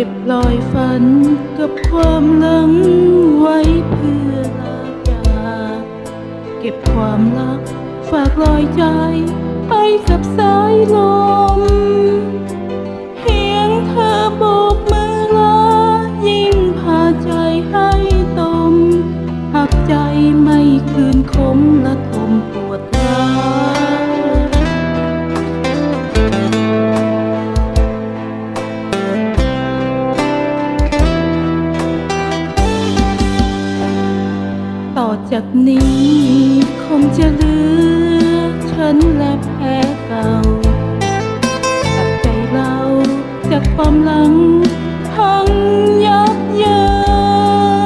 ก็บลอยฝันกับความหลังไว้เพื่อลายากเก็บความรักฝากลอยใจไปกับสายลม จากนี้คงจะเหลือฉันและแพ้เก่าตัดใจเราจากความหลังพังยับเยิ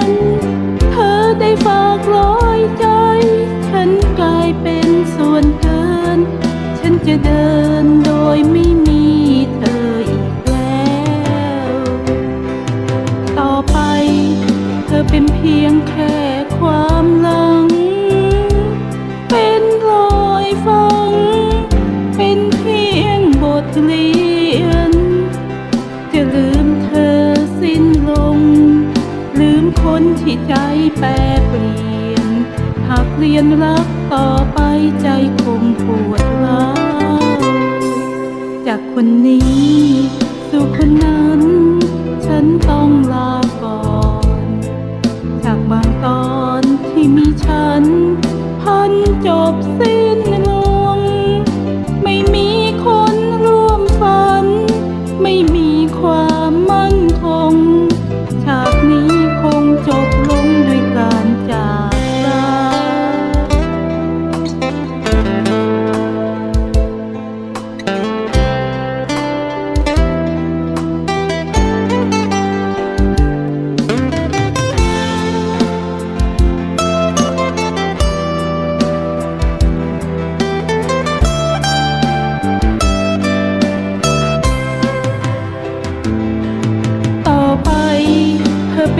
นเธอได้ฝากร้อยใจ ฉันกลายเป็นส่วนเกิน ฉันจะเดินโดยไม่มีเธออีกแล้ว ต่อไปเธอเป็นเพียงแค่ ความหลัง เป็นรอยฝัง เป็นเพียงบทเรียน จะลืมเธอสิ้นลง ลืมคนที่ใจแปรเปลี่ยน หากเรียนรักต่อไปใจคงปวดร้าวจากคนนี้สู่คนนั้น ฉันต้องลาก่อน จากบางตอน มีฉันพันจบสิ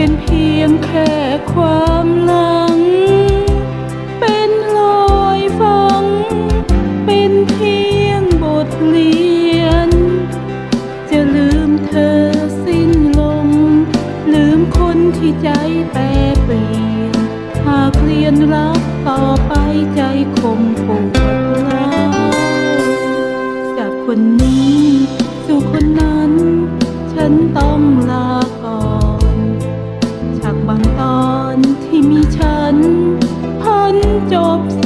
เป็นเพียงแค่ความหลัง เป็นรอยฝัง เป็นเพียงบทเรียน จะลืมเธอสิ้นลงลืมคนที่ใจแปรเปลี่ยน หากเรียนรักต่อไปใจคงปวด จบ